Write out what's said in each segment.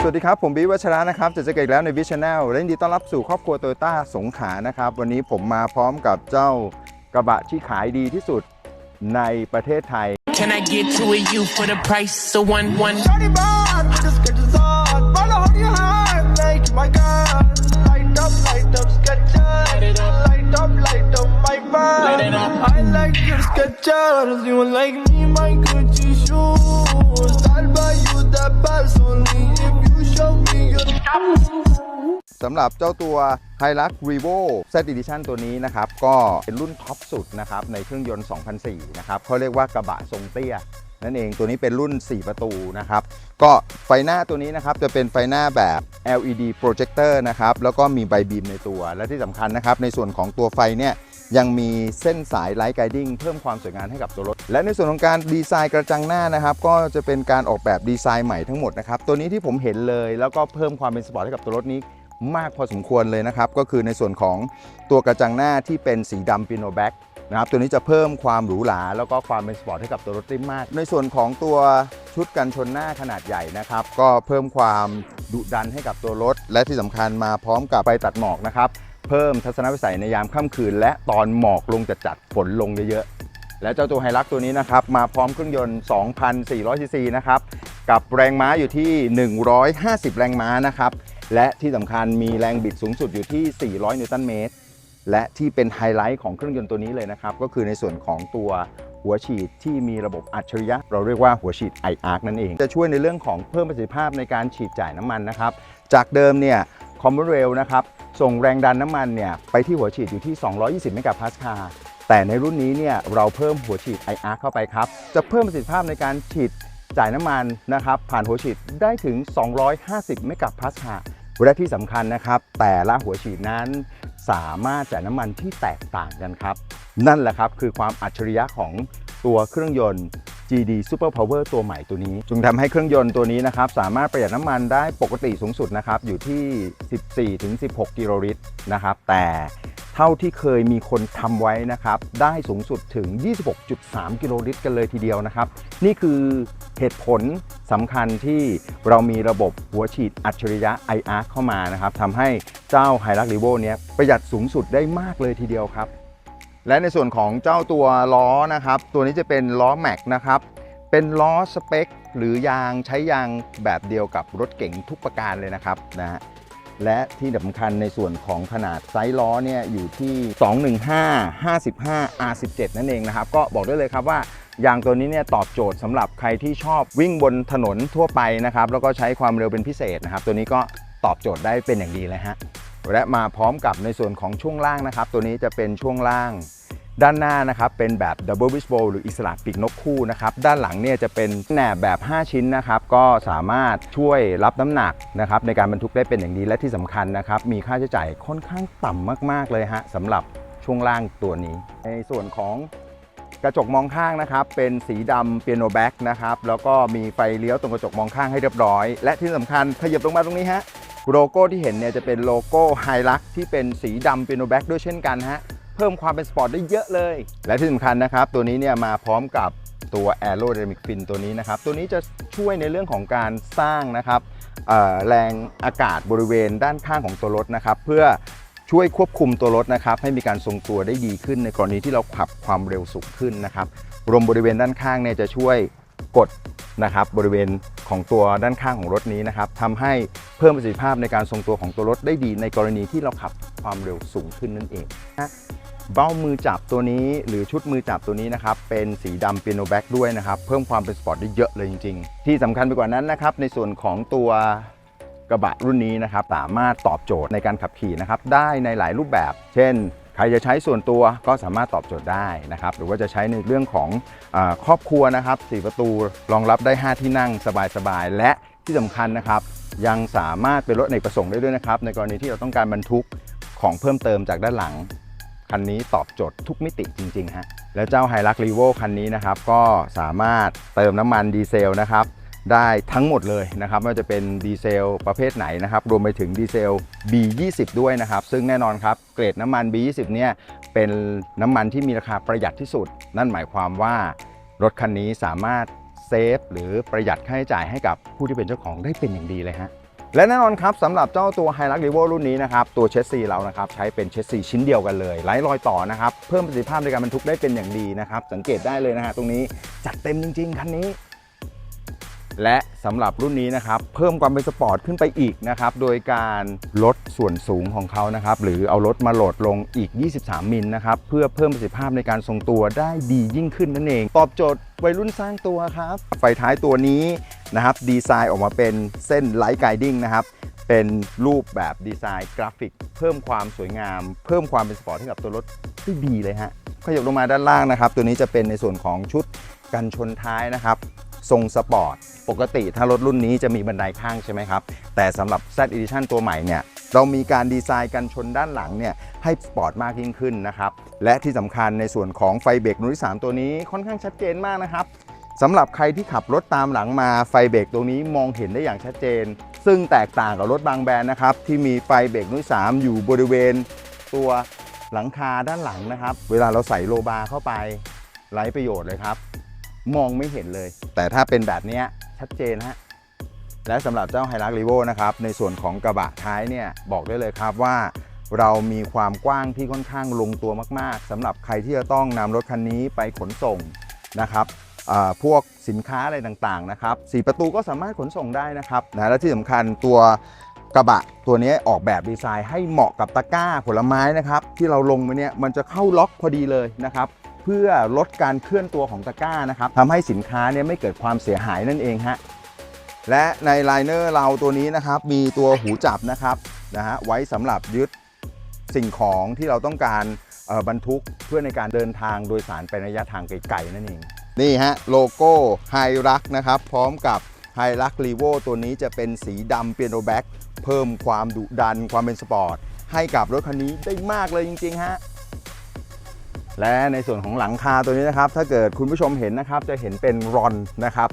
สวัสดีครับ ผมบิ๊กวัชระนะครับจะเจอกันอีกแล้วในวิชแนลและยินดีต้อนรับสู่ครอบครัวโตโยต้าสงขลานะครับ วันนี้ผมมาพร้อมกับเจ้ากระบะที่ขายดีที่สุดในประเทศไทย Can I get to a you for the price of one one? Shawty bad, just get this on. Follow on your heart, make my God. Light up, light up, Skechers. Light up, light up, my Light it band. up. I like your Skechers. You like me, my Gucci shoes. I'll buy you the best only if you show me your. สำหรับเจ้าตัว h i l u x Revo Z Edition ตัวนี้นะครับ ก็เป็นรุ่นท็อปสุดนะครับ ในเครื่องยนต์ 2004 นะครับเขาเรียกว่ากระบะทรงเตี้ย นั่นเองตัวนี้เป็นรุ่น 4 ประตูนะครับ ก็ไฟหน้าตัวนี้นะครับ จะเป็นไฟหน้าแบบ LED projector นะครับ แล้วก็มีใบบีมในตัว และที่สำคัญนะครับ ในส่วนของตัวไฟเนี่ย ยังมีเส้นสายไลท์ไกดิ้งเพิ่มความสวยงามให้กับตัวรถ และในส่วนของการดีไซน์กระจังหน้านะครับ ก็จะเป็นการออกแบบดีไซน์ใหม่ทั้งหมดนะครับ ตัวนี้ที่ผมเห็นเลยแล้วก็เพิ่มความเป็นสปอร์ตให้กับตัวรถนี้มากพอสมควรเลยนะครับ ก็คือในส่วนของตัวกระจังหน้าที่เป็นสีดำปิโนแบ็กนะครับตัวนี้จะเพิ่มความหรูหราแล้วก็ความเป็นสปอร์ตให้กับตัวรถได้มาก ในส่วนของตัวชุดกันชนหน้าขนาดใหญ่นะครับ ก็เพิ่มความดุดันให้กับตัวรถ และที่สำคัญมาพร้อมกับไฟตัดหมอกนะครับ เพิ่มทัศนวิสัยในยามค่ำคืน และตอนหมอกลงจัดจัดๆฝนลงเยอะๆ และเจ้าตัวไฮรักตัวนี้นะครับ มาพร้อมเครื่องยนต์ 2,400ซีซีนะครับ กับแรงม้าอยู่ที่ 150 แรงม้านะครับ และที่สำคัญมีแรงบิดสูงสุดอยู่ที่ 400 นิวตันเมตร และที่เป็นไฮไลท์ของเครื่องยนต์ตัวนี้เลยนะครับ ก็คือในส่วนของตัวหัวฉีดที่มีระบบอัจฉริยะ เราเรียกว่าหัวฉีด iArc นั่นเอง จะช่วยในเรื่องของเพิ่มประสิทธิภาพในการฉีดจ่ายน้ำมันนะครับ จากเดิมเนี่ย คอมมอนเรลนะครับ ส่งแรงดันน้ำมันเนี่ยไปที่หัวฉีดอยู่ที่ 220 เมกะพาสคาลแต่ในรุ่นนี้เนี่ยเราเพิ่มหัวฉีด iArc เข้าไปครับ จะเพิ่มประสิทธิภาพในการฉีดจ่ายน้ำมันนะครับผ่านหัวฉีดได้ถึง 250 เมกะพาสคาลและที่สำคัญนะครับ แต่ละหัวฉีดนั้นสามารถจ่ายน้ำมันที่แตกต่างกันครับ นั่นแหละครับคือความอัจฉริยะของตัวเครื่องยนต์ GD Super Power ตัวใหม่ตัวนี้ จึงทำให้เครื่องยนต์ตัวนี้นะครับสามารถประหยัดน้ำมันได้ปกติสูงสุดนะครับอยู่ที่ 14-16 กิโลลิตรนะครับแต่เท่าที่เคยมีคนทำไว้นะครับได้สูงสุดถึง 26.3 กิโลลิตรกันเลยทีเดียวนะครับ นี่คือเหตุผลสำคัญที่เรามีระบบหัวฉีดอัจฉริยะ iArc เข้ามานะครับทำให้เจ้า h i l u x r e v o เนี้ยประหยัดสูงสุดได้มากเลยทีเดียวครับ และในส่วนของเจ้าตัวล้อนะครับ ตัวนี้จะเป็นล้อแม็กนะครับ เป็นล้อสเปค หรือยางใช้ยางแบบเดียวกับรถเก๋งทุกประการเลยนะครับนะฮะและที่สำคัญในส่วนของขนาดไซส์ล้อเนี่ยอยู่ที่ 215 55 R17 นั่นเองนะครับ ก็บอกได้เลยครับว่ายางตัวนี้เนี่ยตอบโจทย์สำหรับใครที่ชอบวิ่งบนถนนทั่วไปนะครับ แล้วก็ใช้ความเร็วเป็นพิเศษนะครับ ตัวนี้ก็ตอบโจทย์ได้เป็นอย่างดีเลยฮะ และมาพร้อมกับในส่วนของช่วงล่างนะครับ ตัวนี้จะเป็นช่วงล่างด้านหน้านะครับเป็นแบบ Double Wishbone หรืออิสระปีกนกคู่นะครับด้านหลังเนี่ยจะเป็นแหนบแบบ 5 ชิ้นนะครับก็สามารถช่วยรับน้ำหนักนะครับในการบรรทุกได้เป็นอย่างดีและที่สำคัญนะครับมีค่าใช้จ่ายค่อนข้างต่ำมาก ๆ เลยฮะสำหรับช่วงล่างตัวนี้ ในส่วนของกระจกมองข้างนะครับเป็นสีดำเปียโนแบ็กนะครับแล้วก็มีไฟเลี้ยวตรงกระจกมองข้างให้เรียบร้อย และที่สำคัญขยับลงมาตรงนี้ฮะ โลโก้ที่เห็นเนี่ยจะเป็นโลโก้ไฮลักที่เป็นสีดำเปียโนแบ็กด้วยเช่นกันฮะ เพิ่มความเป็นสปอร์ตได้เยอะเลย และที่สำคัญนะครับ ตัวนี้เนี่ยมาพร้อมกับตัว Aerodynamic Fin ตัวนี้นะครับ ตัวนี้จะช่วยในเรื่องของการสร้างนะครับแรงอากาศบริเวณด้านข้างของตัวรถนะครับ เพื่อช่วยควบคุมตัวรถนะครับ ให้มีการทรงตัวได้ดีขึ้นในกรณีที่เราขับความเร็วสูงขึ้นนะครับรวมบริเวณด้านข้างเนี่ยจะช่วยกดนะครับบริเวณของตัวด้านข้างของรถนี้นะครับทำให้ เพิ่มประสิทธิภาพในการทรงตัวของตัวรถได้ดีในกรณีที่เราขับความเร็วสูงขึ้นนั่นเองนะเบ้ามือจับตัวนี้หรือชุดมือจับตัวนี้นะครับ เป็นสีดำเปียโนแบ็กด้วยนะครับ เพิ่มความเป็นสปอร์ตได้เยอะเลยจริง ๆ ที่สำคัญไปกว่านั้นนะครับ ในส่วนของตัวกระบะรุ่นนี้นะครับ สามารถตอบโจทย์ในการขับขี่นะครับ ได้ในหลายรูปแบบ เช่น ใครจะใช้ส่วนตัวก็สามารถตอบโจทย์ได้นะครับ หรือว่าจะใช้ในเรื่องของอครอบครัวนะครับ 4 ประตูรองรับได้ 5 ที่นั่งสบายๆและ ที่สำคัญนะครับ ยังสามารถเป็นรถในประสงค์ได้ด้วยนะครับ ในกรณีที่เราต้องการบรรทุกของเพิ่มเติมจากด้านหลัง คันนี้ตอบโจทย์ทุกมิติจริงๆฮะแล้วเจ้า h i l u x r e v o คันนี้นะครับ ก็สามารถเติมน้ำมันดีเซลนะครับได้ทั้งหมดเลยนะครับไม่ว่าจะเป็นดีเซลประเภทไหนนะครับ รวมไปถึงดีเซล B20 ด้วยนะครับ ซึ่งแน่นอนครับ เกรดน้ำมัน B20 เนี่ยเป็นน้ำมันที่มีราคาประหยัดที่สุด นั่นหมายความว่ารถคันนี้สามารถ เซฟหรือประหยัดค่าใช้จ่ายให้กับผู้ที่เป็นเจ้าของได้เป็นอย่างดีเลยฮะและแน่นอนครับสำหรับเจ้าตัว h i l u x r e v o รุ่นนี้นะครับ ตัวเชสซีเรานะครับใช้เป็นเชสซีชิ้นเดียวกันเลยไร้รอยต่อนะครับ เพิ่มประสิทธิภาพในการบรรทุกได้เป็นอย่างดีนะครับ สังเกตได้เลยนะฮะตรงนี้จัดเต็มจริง ๆ คันนี้ และสำหรับรุ่นนี้นะครับ เพิ่มความเป็นสปอร์ตขึ้นไปอีกนะครับ โดยการลดส่วนสูงของเขานะครับ หรือเอารถมาโหลดลงอีก 23 มิลนะครับ เพื่อเพิ่มประสิทธิภาพในการทรงตัวได้ดียิ่งขึ้นนั่นเอง ตอบโจทย์วัยรุ่นสร้างตัวครับ ไฟท้ายตัวนี้นะครับ ดีไซน์ออกมาเป็นเส้นไลท์ไกดิ้งนะครับเป็นรูปแบบดีไซน์กราฟิก เพิ่มความสวยงาม เพิ่มความเป็นสปอร์ตให้กับตัวรถได้ดีเลยฮะขยับลงมาด้านล่างนะครับ ตัวนี้จะเป็นในส่วนของชุดกันชนท้ายนะครับ ทรงสปอร์ต ปกติถ้ารถรุ่นนี้จะมีบันไดข้างใช่ไหมครับ แต่สำหรับ Z Edition ตัวใหม่เนี่ย เรามีการดีไซน์กันชนด้านหลังเนี่ยให้สปอร์ตมากยิ่งขึ้นนะครับ และที่สำคัญในส่วนของไฟเบรกรุ่นที่ 3 ตัวนี้ค่อนข้างชัดเจนมากนะครับสำหรับใครที่ขับรถตามหลังมาไฟเบรกตรงนี้มองเห็นได้อย่างชัดเจน ซึ่งแตกต่างกับรถบางแบรนด์นะครับที่มีไฟเบรกรุ่น3อยู่บริเวณ ตัวหลังคาด้านหลังนะครับ เวลาเราใส่โลบาร์เข้าไปไร้ประโยชน์เลยครับ มองไม่เห็นเลย แต่ถ้าเป็นแบบนี้ชัดเจนฮะและสำหรับเจ้า h i l u x r e v o นะครับในส่วนของกระบะท้ายเนี่ยบอกได้เลยครับว่า เรามีความกว้างที่ค่อนข้างลงตัวมากๆสำหรับใครที่จะต้องนำรถคันนี้ไปขนส่งนะครับพวกสินค้าอะไรต่างๆนะครับสีประตูก็สามารถขนส่งได้นะครับนะและที่สำคัญตัวกระบะตัวนี้ออกแบบดีไซน์ให้เหมาะกับตะกร้าผลไม้นะครับที่เราลงไปเนี่ยมันจะเข้าล็อกพอดีเลยนะครับ พื่อลดการเคลื่อนตัวของตะกร้านะครับทำให้สินค้าเนี่ยไม่เกิดความเสียหายนั่นเองฮะและในไลเนอร์เราตัวนี้นะครับมีตัวหูจับนะครับนะฮะไว้สำหรับยึดสิ่งของที่เราต้องการบรรทุกเพื่อในการเดินทางโดยสารไประยะทางไกลๆนั่นเอง นี่ฮะโลโก้ไฮรักนะครับ พร้อมกับไฮรักรีโวตัวนี้จะเป็นสีดำเปียโนแบ็กเพิ่มความดุดันความเป็นสปอร์ต ให้กับรถคันนี้ได้มากเลยจริง ๆ ฮะ และในส่วนของหลังคาตัวนี้นะครับ ถ้าเกิดคุณผู้ชมเห็นนะครับ จะเห็นเป็นรอนนะครับ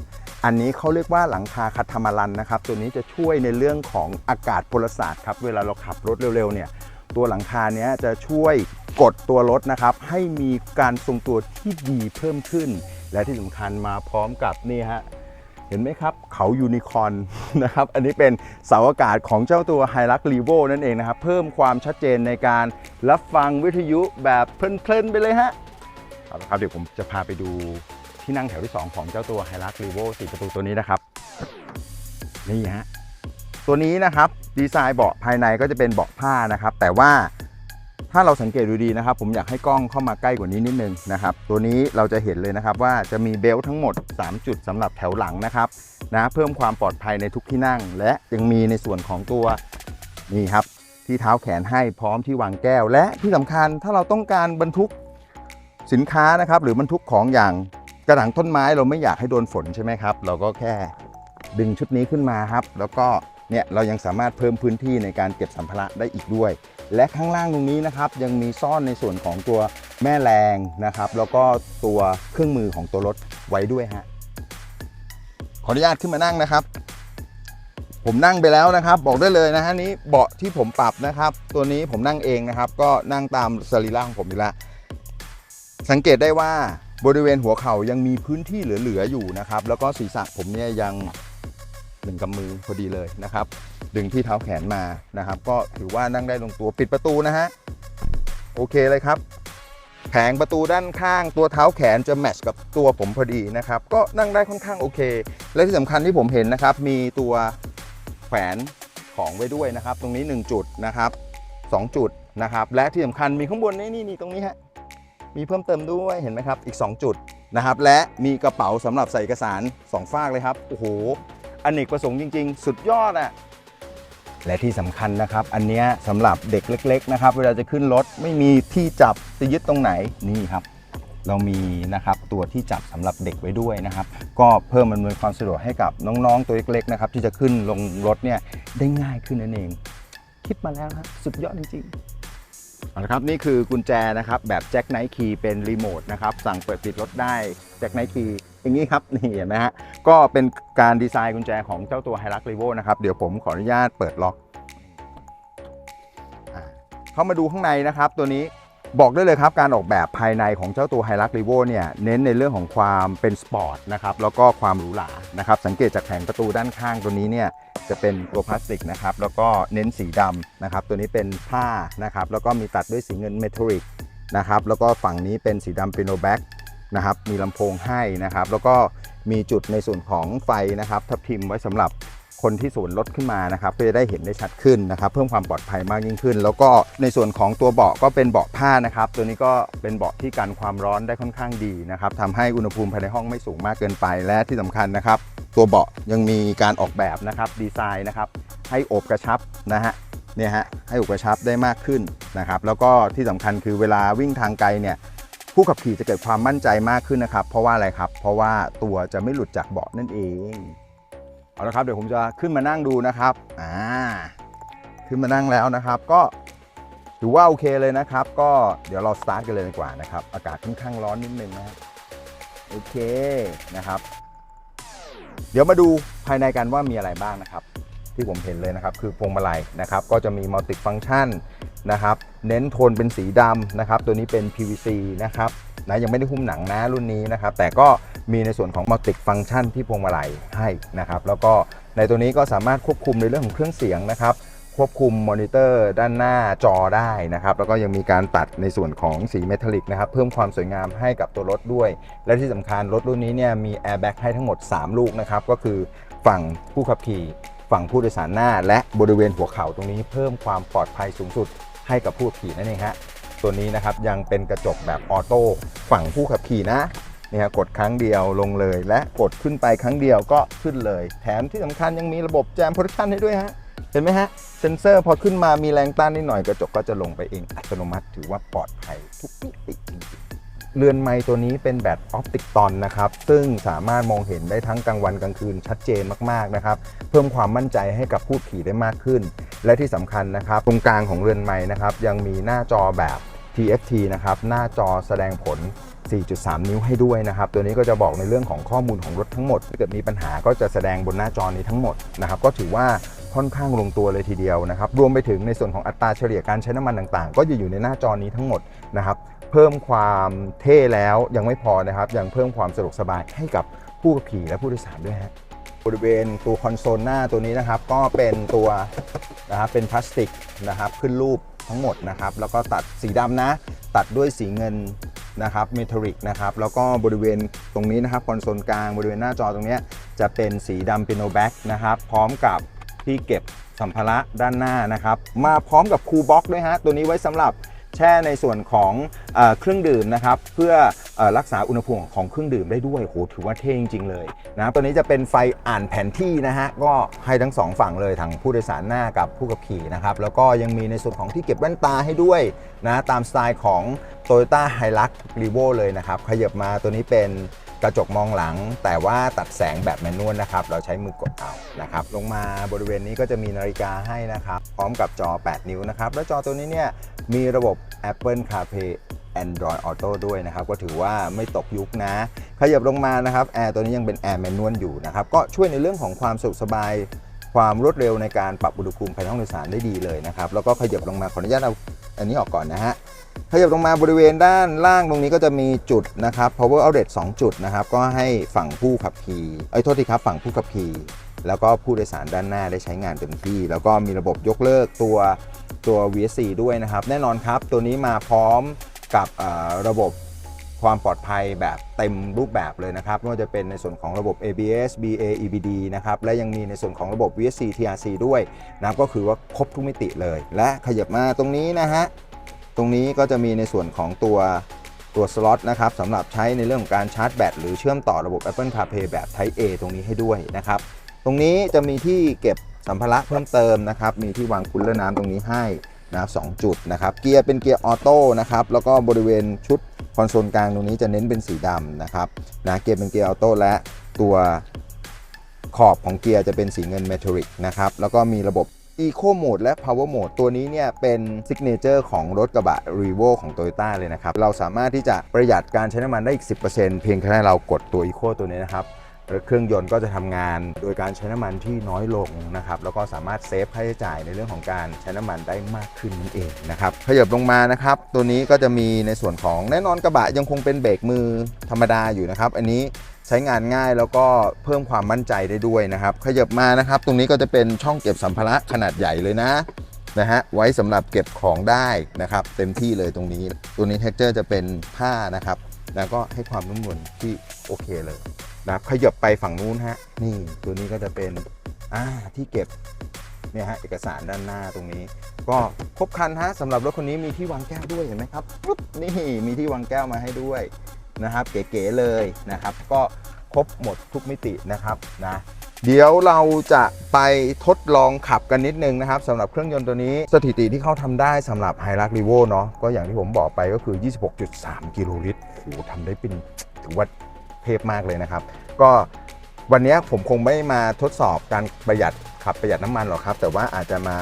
อันนี้เขาเรียกว่าหลังคาคัตทามารันนะครับ ตัวนี้จะช่วยในเรื่องของอากาศพลศาสตร์ครับ เวลาเราขับรถเร็วๆเนี่ย ตัวหลังคาเนี้ยจะช่วยกดตัวรถนะครับ ให้มีการทรงตัวที่ดีเพิ่มขึ้น และที่สำคัญมาพร้อมกับนี่ฮะ เห็นไหมครับ เขายูนิคอนนะครับ อันนี้เป็นเสาอากาศของเจ้าตัว h i l u x r e v o นั่นเองนะครับ เพิ่มความชัดเจนในการรับฟังวิทยุแบบเพลินๆไปเลยฮะเอาละครับเดี๋ยวผมจะพาไปดูที่นั่งแถวที่ 2 ของเจ้าตัว h i l u x r e v o 4 ประตูตัวนี้นะครับ นี่ฮะตัวนี้นะครับดีไซน์เบาะภายในก็จะเป็นเบาะผ้านะครับ แต่ว่า ถ้าเราสังเกตดูดีนะครับ ผมอยากให้กล้องเข้ามาใกล้กว่านี้นิดนึงนะครับ ตัวนี้เราจะเห็นเลยนะครับว่าจะมีเบลทั้งหมด 3 จุดสำหรับแถวหลังนะครับนะเพิ่มความปลอดภัยในทุกที่นั่ง และยังมีในส่วนของตัวนี่ครับที่เท้าแขนให้พร้อมที่วางแก้ว และที่สำคัญถ้าเราต้องการบรรทุกสินค้านะครับ หรือบรรทุกของอย่างกระถางต้นไม้เราไม่อยากให้โดนฝนใช่ไหมครับ เราก็แค่ดึงชุดนี้ขึ้นมาครับ แล้วก็เนี่ยเรายังสามารถเพิ่มพื้นที่ในการเก็บสัมภาระได้อีกด้วย และข้างล่างตรงนี้นะครับยังมีซ่อนในส่วนของตัวแม่แรงนะครับ แล้วก็ตัวเครื่องมือของตัวรถไว้ด้วยฮะขออนุญาตขึ้นมานั่งนะครับ ผมนั่งไปแล้วนะครับ บอกได้เลยนะฮะนี้เบาะที่ผมปรับนะครับ ตัวนี้ผมนั่งเองนะครับ ก็นั่งตามสรีระของผมอยู่ล้วสังเกตได้ว่าบริเวณหัวเข่ายังมีพื้นที่เหลือๆอยู่นะครับ แล้วก็ศีรษะผมเนี่ยยัง หนึ่งกำมือพอดีเลยนะครับ ดึงที่เท้าแขนมานะครับ ก็ถือว่านั่งได้ลงตัวปิดประตูนะฮะโอเคเลยครับแผงประตูด้านข้างตัวเท้าแขนจะแมชกับตัวผมพอดีนะครับ ก็นั่งได้ค่อนข้างโอเค และที่สำคัญที่ผมเห็นนะครับ มีตัวแขวนของไว้ด้วยนะครับ ตรงนี้ 1 จุดนะครับ 2 จุดนะครับ และที่สำคัญมีข้างบนนี่นี่มีตรงนี้ฮะมีเพิ่มเติมด้วยเห็นไหมครับอีก 2 จุดนะครับ และมีกระเป๋าสำหรับใส่เอกสารสองฝากเลยครับโอ้โห อเนกประสงค์จริง ๆ สุดยอดอะและที่สำคัญนะครับ อันเนี้ยสำหรับเด็กเล็ก ๆ นะครับ เวลาจะขึ้นรถไม่มีที่จับจะยึดตรงไหนนี่ครับ เรามีนะครับตัวที่จับสำหรับเด็กไว้ด้วยนะครับ ก็เพิ่มอำนวยความสะดวกให้กับน้องๆตัวเล็กๆนะครับที่จะขึ้นลงรถเนี่ยได้ง่ายขึ้นนั่นเอง คิดมาแล้วครับสุดยอดจริงๆเอาละครับนี่คือกุญแจนะครับแบบแจ็คไนท์คีย์เป็นรีโมทนะครับสั่งเปิดปิดรถได้แจ็คไนท์คีย์ อย่างนี้ครับนี่เห็นไหมฮะก็เป็นการดีไซน์กุญแจของเจ้าตัว h i l u x r e v o นะครับเดี๋ยวผมขออนุญาตเปิดล็อกอเข้ามาดูข้างในนะครับ ตัวนี้บอกได้เลยครับการออกแบบภายในของเจ้าตัว h i l u x r e v o เนี่ยเน้นในเรื่องของความเป็นสปอร์ตนะครับแล้วก็ความหรูหรานะครับสังเกตจากแผงประตูด้านข้างตัวนี้เนี่ยจะเป็นตัวพลาสติกนะครับแล้วก็เน้นสีดำนะครับตัวนี้เป็นผ้านะครับแล้วก็มีตัดด้วยสีเงินเมทัลลิกนะครับแล้วก็ฝั่งนี้เป็นสีดำปีโนแบ็ก นะครับ มีลำโพงให้นะครับ แล้วก็มีจุดในส่วนของไฟนะครับ ทับทิมไว้สำหรับคนที่สวนรถขึ้นมานะครับเพื่อจะได้เห็นได้ชัดขึ้นนะครับ เพิ่มความปลอดภัยมากยิ่งขึ้น แล้วก็ในส่วนของตัวเบาะก็เป็นเบาะผ้านะครับ ตัวนี้ก็เป็นเบาะที่กันความร้อนได้ค่อนข้างดีนะครับทำให้อุณหภูมิภายในห้องไม่สูงมากเกินไป และที่สำคัญนะครับ ตัวเบาะยังมีการออกแบบนะครับดีไซน์นะครับ ให้อบกระชับนะฮะเนี่ยฮะให้อบกระชับได้มากขึ้นนะครับ แล้วก็ที่สำคัญคือเวลาวิ่งทางไกลเนี่ย ผู้ขับขี่จะเกิดความมั่นใจมากขึ้นนะครับ เพราะว่าอะไรครับ เพราะว่าตัวจะไม่หลุดจากเบาะนั่นเอง เอาละครับ เดี๋ยวผมจะขึ้นมานั่งดูนะครับ อ่า ขึ้นมานั่งแล้วนะครับ ก็ถือว่าโอเคเลยนะครับ ก็เดี๋ยวเราสตาร์ทกันเลยดีกว่านะครับ อากาศค่อนข้างร้อนนิดนึงนะโอเคนะครับ เดี๋ยวมาดูภายในกันว่ามีอะไรบ้างนะครับ ที่ผมเห็นเลยนะครับ คือพวงมาลัยนะครับ ก็จะมีมัลติฟัง c t ชัน นะครับ เน้นโทนเป็นสีดำนะครับ ตัวนี้เป็น PVC นะครับนะยังไม่ได้หุ้มหนังนะรุ่นนี้นะครับ แต่ก็มีในส่วนของมัลติฟัง c t ชันที่พวงมาลัยให้นะครับ แล้วก็ในตัวนี้ก็สามารถควบคุมในเรื่องของเครื่องเสียงนะครับ ควบคุมมอนิเตอร์ด้านหน้าจอได้นะครับ แล้วก็ยังมีการตัดในส่วนของสีเมทัลลิกนะครับ เพิ่มความสวยงามให้กับตัวรถด้วย และที่สำคัญรถรุ่นนี้เนี่ยมีแอร์แบ็กให้ทั้งหมด 3 ลูกนะครับ ก็คือฝั่งผู้ขับขี่ ฝั่งผู้โดยสารหน้า และบริเวณหัวเข่าตรงนี้เพิ่มความปลอดภัยสูงสุด ให้กับผู้ขับขี่นั่นเองฮะตัวนี้นะครับยังเป็นกระจกแบบออโต้ฝั่งผู้ขับขี่นะเนี่ยฮะกดครั้งเดียวลงเลย และกดขึ้นไปครั้งเดียวก็ขึ้นเลย แถมที่สำคัญยังมีระบบแจมโปรดักชันให้ด้วยฮะเห็นไหมฮะเซ็นเซอร์พอขึ้นมามีแรงต้านนิดหน่อยกระจกก็จะลงไปเองอัตโนมัติ ถือว่าปลอดภัยทุกมิติจริงๆ เรือนไม้ตัวนี้เป็นแบตออปติกตอนนะครับ ซึ่งสามารถมองเห็นได้ทั้งกลางวันกลางคืนชัดเจนมากๆนะครับ เพิ่มความมั่นใจให้กับผู้ขี่ได้มากขึ้น และที่สำคัญนะครับ ตรงกลางของเรือนไม้นะครับ ยังมีหน้าจอแบบ TFT นะครับ หน้าจอแสดงผล 4.3 นิ้วให้ด้วยนะครับ ตัวนี้ก็จะบอกในเรื่องของข้อมูลของรถทั้งหมด ถ้าเกิดมีปัญหาก็จะแสดงบนหน้าจอนี้ทั้งหมดนะครับ ก็ถือว่าค่อนข้างลงตัวเลยทีเดียวนะครับ รวมไปถึงในส่วนของอัตราเฉลี่ยการใช้น้ำมันต่างๆ ก็จะอยู่ในหน้าจอนี้ทั้งหมดนะครับ เพิ่มความเท่แล้วยังไม่พอนะครับ ยังเพิ่มความสะดวกสบายให้กับผู้ขับขี่และผู้โดยสารด้วยฮะบริเวณตัวคอนโซลหน้าตัวนี้นะครับ ก็เป็นตัวนะครับเป็นพลาสติกนะครับ ขึ้นรูปทั้งหมดนะครับ แล้วก็ตัดสีดำนะ ตัดด้วยสีเงินนะครับเมทัลลิกนะครับ แล้วก็บริเวณตรงนี้นะครับคอนโซลกลางบริเวณหน้าจอตรงนี้จะเป็นสีดำเปียโนแบ็กนะครับ พร้อมกับที่เก็บสัมภาระด้านหน้านะครับ มาพร้อมกับคูลบ็อกด้วยฮะตัวนี้ไว้สำหรับ แช่ในส่วนของเออเครื่องดื่มนะครับเพื่อเออรักษาอุณหภูมิของเครื่องดื่มได้ด้วยโหถือว่าเท่จริงๆเลยนะตัวนี้จะเป็นไฟอ่านแผนที่นะฮะก็ให้ทั้งสองฝั่งเลยทั้งผู้โดยสารหน้ากับผู้ขับขี่นะครับแล้วก็ยังมีในส่วนของที่เก็บแว่นตาให้ด้วยนะตามสไตล์ของ Toyota Hilux Revo เลยนะครับขยับมาตัวนี้เป็น กระจกมองหลัง แต่ว่าตัดแสงแบบแมนนวลนะครับ เราใช้มือกดเอานะครับ ลงมาบริเวณนี้ก็จะมีนาฬิกาให้นะครับ พร้อมกับจอ 8 นิ้วนะครับ แล้วจอตัวนี้เนี่ยมีระบบ Apple CarPlay Android Auto ด้วยนะครับ ก็ถือว่าไม่ตกยุคนะ ขยับลงมานะครับแอร์ตัวนี้ยังเป็นแอร์แมนนวลอยู่นะครับ ก็ช่วยในเรื่องของความสะดวกสบาย ความรวดเร็วในการปรับอุณหภูมิภายในห้องโดยสารได้ดีเลยนะครับ แล้วก็ขยับลงมาขออนุญาตเอาอันนี้ออกก่อนนะฮะ ขยับลงมาบริเวณด้านล่างตรงนี้ก็จะมีจุดนะครับ power outlet 2 จุดนะครับ ก็ให้ฝั่งผู้ขับขี่เอ้ยโทษทีครับฝั่งผู้ขับขี่แล้วก็ผู้โดยสารด้านหน้าได้ใช้งานเต็มที่ แล้วก็มีระบบยกเลิกตัวตัว VSC ด้วยนะครับ แน่นอนครับ ตัวนี้มาพร้อมกับระบบความปลอดภัยแบบเต็มรูปแบบเลยนะครับไม่ว่าจะเป็นในส่วนของระบบ ABS BA EBD นะครับ และยังมีในส่วนของระบบ VSC TRC ด้วยนะก็คือว่าครบทุกมิติเลย และขยับมาตรงนี้นะฮะ ตรงนี้ก็จะมีในส่วนของตัวตัวสล็อตนะครับสำหรับใช้ในเรื่องของการชาร์จแบตหรือเชื่อมต่อระบบ Apple CarPlay แบบ Type A ตรงนี้ให้ด้วยนะครับ ตรงนี้จะมีที่เก็บสัมภาระเพิ่มเติมนะครับ มีที่วางคูลเลอร์น้ำตรงนี้ให้นะครับสองจุดนะครับ เกียร์เป็นเกียร์ออโต้นะครับ แล้วก็บริเวณชุดคอนโซลกลางตรงนี้จะเน้นเป็นสีดำนะครับนะเกียร์เป็นเกียร์ออโต้และตัวขอบของเกียร์จะเป็นสีเงินเมทัลลิกนะครับ แล้วก็มีระบบ Eco Mode และ Power Mode ตัวนี้เนี่ยเป็นซิกเนเจอร์ของรถกระบะ r e v o ของ Toyota เลยนะครับ เราสามารถที่จะประหยัดการใช้น้ำมันได้อีก 10%เพียงแค่เรากดตัว Eco ตัวนี้นะครับเครื่องยนต์ก็จะทำงานโดยการใช้น้ำมันที่น้อยลงนะครับแล้วก็สามารถเซฟค่าใช้จ่ายในเรื่องของการใช้น้ำมันได้มากขึ้นนั่นเองนะครับขยับลงมานะครับตัวนี้ก็จะมีในส่วนของแน่นอนกระบะยังคงเป็นเบรกมือธรรมดาอยู่นะครับ อันนี้ ใช้งานง่ายแล้วก็เพิ่มความมั่นใจได้ด้วยนะครับ ขยับมานะครับ ตรงนี้ก็จะเป็นช่องเก็บสัมภาระขนาดใหญ่เลยนะนะฮะไว้สำหรับเก็บของได้นะครับ เต็มที่เลยตรงนี้ ตัวนี้เท็กเจอร์จะเป็นผ้านะครับ แล้วก็ให้ความนุ่มนวลที่โอเคเลยนะครับขยับไปฝั่งนู้นฮะนี่ตัวนี้ก็จะเป็นอ่าที่เก็บเนี่ยฮะเอกสารด้านหน้าตรงนี้ ก็ครบคันฮะสำหรับรถคนนี้มีที่วางแก้วด้วยเห็นไหมครับปุ๊บนี่มีที่วางแก้วมาให้ด้วย นะครับ เก๋ๆเลยนะครับ ก็ครบหมดทุกมิตินะครับนะเดี๋ยวเราจะไปทดลองขับกันนิดนึงนะครับสำหรับเครื่องยนต์ตัวนี้สถิติที่เขาทำได้สำหรับ h i l u x r e v o เนาะก็อย่างที่ผมบอกไปก็คือ 26.3 กิโลลิตรโอ้โหทำได้เป็นถือว่าเทพมากเลยนะครับ ก็วันนี้ผมคงไม่มาทดสอบการประหยัดขับประหยัดน้ำมันหรอกครับ แต่ว่าอาจจะมา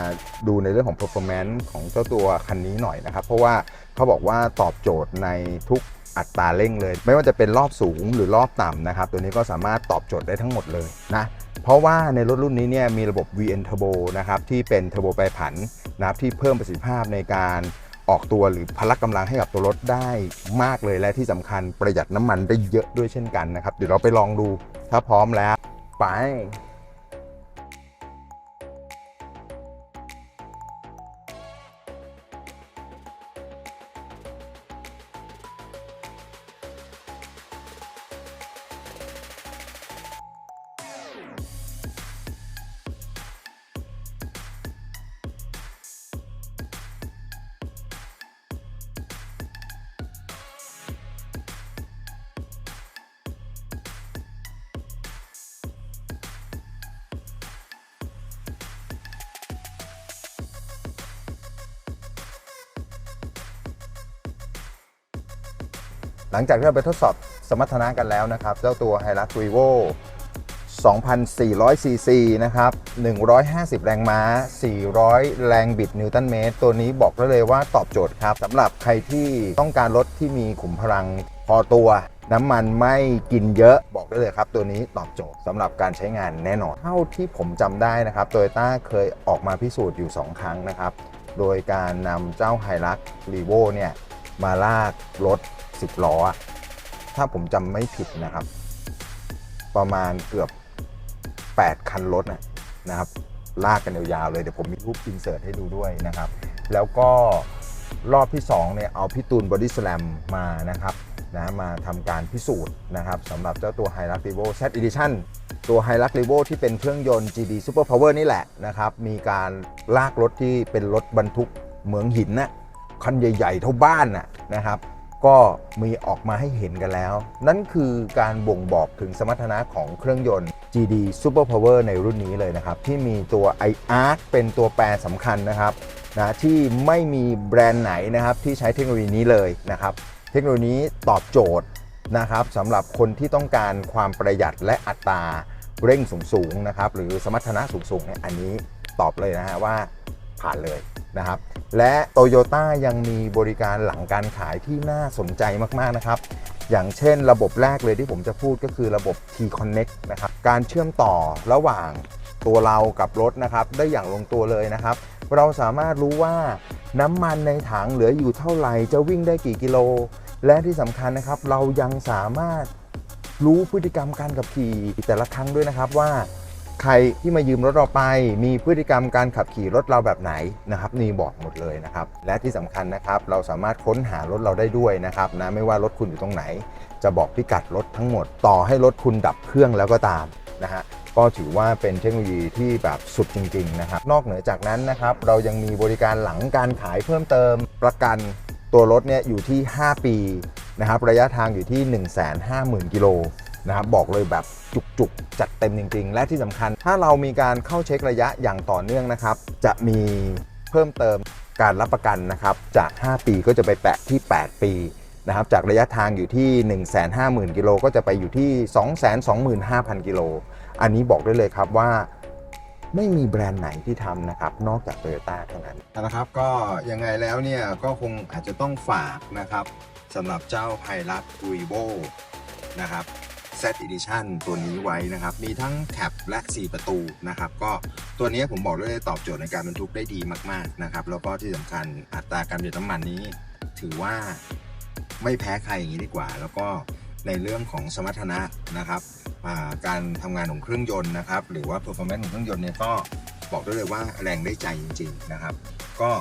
ดูในเรื่องของ performance ของเจ้าตัวคันนี้หน่อยนะครับ เพราะว่าเขาบอกว่าตอบโจทย์ในทุก อัตราเร่งเลย ไม่ว่าจะเป็นรอบสูงหรือรอบต่ำนะครับ ตัวนี้ก็สามารถตอบโจทย์ได้ทั้งหมดเลยนะเพราะว่าในรถรุ่นนี้เนี่ยมีระบบ VN Turbo นะครับที่เป็นเทอร์โบแปผันนะครับที่เพิ่มประสิทธิภาพในการออกตัวหรือพละกำลังให้กับตัวรถได้มากเลยและที่สำคัญประหยัดน้ำมันได้เยอะด้วยเช่นกันนะครับ เดี๋ยวเราไปลองดูถ้าพร้อมแล้วไป หลังจากที่เราไปทดสอบสมรรถนะกันแล้วนะครับ เจ้าตัว h i l u x r e v o 2,400 ซีซีนะครับ 150 แรงม้า 400 แรงบิดนิวตันเมตร ตัวนี้บอกได้เลยว่าตอบโจทย์ครับสำหรับใครที่ต้องการรถที่มีขุมพลังพอตัว น้ำมันไม่กินเยอะบอกได้เลยครับ ตัวนี้ตอบโจทย์สำหรับการใช้งานแน่นอน เท่าที่ผมจำได้นะครับโตโยต้าเคยออกมาพิสูจน์อยู่ 2 ครั้งนะครับ โดยการนำเจ้า h i l u x r e v o เนี่ยมาลากรถ 10ล้ออะถ้าผมจำไม่ผิดนะครับ ประมาณเกือบ 8 คันรถนะนะครับ ลากกันยาวๆเลย เดี๋ยวผมมีรูปอินเสิร์ตให้ดูด้วยนะครับ แล้วก็รอบที่ 2 เนี่ย เอาพี่ตูนบอดี้สแลมมานะครับนะมาทำการพิสูจน์นะครับสำหรับเจ้าตัว h i l u x r e v o Z Edition ตัว h i l u x r e v o ที่เป็นเครื่องยนต์ GD Super Power นี่แหละนะครับ มีการลากรถที่เป็นรถบรรทุกเหมืองหินนะคันใหญ่ ๆ เท่าบ้านนะนะครับ ก็มีออกมาให้เห็นกันแล้ว นั่นคือการบ่งบอกถึงสมรรถนะของเครื่องยนต์ GD Super Power ในรุ่นนี้เลยนะครับ ที่มีตัว iArc เป็นตัวแปรสำคัญนะครับนะที่ไม่มีแบรนด์ไหนนะครับที่ใช้เทคโนโลยีนี้เลยนะครับ เทคโนโลยีนี้ตอบโจทย์นะครับสำหรับคนที่ต้องการความประหยัดและอัตราเร่งสูงๆนะครับหรือสมรรถนะสูงๆเนี่ยอันนี้ตอบเลยนะฮะว่า ผ่านเลยนะครับ และโตโยต้ายังมีบริการหลังการขายที่น่าสนใจมาก ๆ นะครับ อย่างเช่นระบบแรกเลยที่ผมจะพูดก็คือระบบ T Connect นะครับ การเชื่อมต่อระหว่างตัวเรากับรถนะครับ ได้อย่างลงตัวเลยนะครับ เราสามารถรู้ว่าน้ำมันในถังเหลืออยู่เท่าไหร่ จะวิ่งได้กี่กิโล และที่สำคัญนะครับ เรายังสามารถรู้พฤติกรรมการขับขี่แต่ละครั้งด้วยนะครับว่า ใครที่มายืมรถเราไป มีพฤติกรรมการขับขี่รถเราแบบไหนนะครับนี่บอกหมดเลยนะครับ และที่สำคัญนะครับ เราสามารถค้นหารถเราได้ด้วยนะครับนะไม่ว่ารถคุณอยู่ตรงไหน จะบอกพิกัดรถทั้งหมด ต่อให้รถคุณดับเครื่องแล้วก็ตามนะฮะก็ถือว่าเป็นเทคโนโลยีที่แบบสุดจริงๆนะครับ นอกเหนือจากนั้นนะครับ เรายังมีบริการหลังการขายเพิ่มเติมประกันตัวรถเนี่ยอยู่ที่ 5 ปีนะครับระยะทางอยู่ที่ 150,000กิโล นะครับบอกเลยแบบจุกๆ จัดเต็มจริง ๆ และที่สำคัญ ถ้าเรามีการเข้าเช็คระยะอย่างต่อเนื่องนะครับ จะมีเพิ่มเติมการรับประกันนะครับจาก 5 ปีก็จะไปแปะที่ 8 ปีนะครับจากระยะทางอยู่ที่ 150,000กิโลก็จะไปอยู่ที่ 225,000กิโลอันนี้บอกได้เลยครับว่าไม่มีแบรนด์ไหนที่ทำนะครับ นอกจาก t o y ยต้าเท่านั้นนะครับ ก็ยังไงแล้วเนี่ยก็คงอาจจะต้องฝากนะครับสำหรับเจ้าไพลัส r e v o นะครับ Z Edition ตัวนี้ไว้นะครับ มีทั้งแคปและ 4 ประตูนะครับ ก็ตัวนี้ผมบอกเลยตอบโจทย์ในการบรรทุกได้ดีมากๆนะครับ แล้วก็ที่สำคัญอัตราการเดือดน้ำมันนี้ ถือว่าไม่แพ้ใครอย่างนี้ดีกว่า แล้วก็ในเรื่องของสมรรถนะนะครับ การทำงานของเครื่องยนต์นะครับ หรือว่า performance ของเครื่องยนต์เนี่ยก็บอกได้เลยว่าแรงได้ใจจริง ๆนะครับ ก็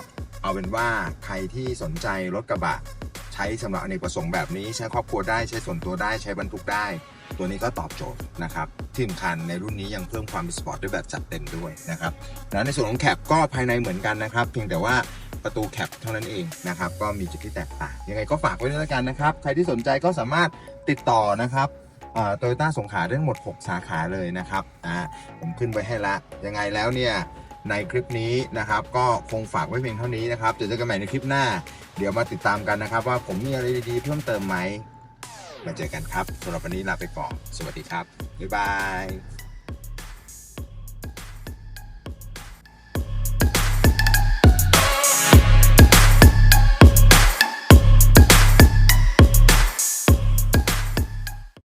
เอาเป็นว่าใครที่สนใจรถกระบะใช้สำหรับอเนกประสงค์แบบนี้ใช้ครอบครัวได้ใช้ส่วนตัวได้ใช้บรรทุกได้ ตัวนี้ก็ตอบโจทย์นะครับที่สำคัญในรุ่นนี้ยังเพิ่มความเป็นสปอร์ตด้วยแบบจัดเต็มด้วยนะครับนะในส่วนของแคปก็ภายในเหมือนกันนะครับ เพียงแต่ว่าประตูแคปเท่านั้นเองนะครับ ก็มีจุดที่แตกต่างยังไงก็ฝากไว้ด้วยแล้วกันนะครับ ใครที่สนใจก็สามารถติดต่อนะครับโตโยต้าสงขลาได้ทั้งหมด 6 สาขาเลยนะครับอ่าผมขึ้นไว้ให้ละยังไงแล้วเนี่ยในคลิปนี้นะครับ ก็คงฝากไว้เพียงเท่านี้นะครับเดี๋ยวเจอกันใหม่ในคลิปหน้า เดี๋ยวมาติดตามกันนะครับ ว่าผมมีอะไรดีๆเพิ่มเติมไหม มาเจอกันครับสำหรับวันนี้ลาไปก่อน สวัสดีครับ บ๊ายบาย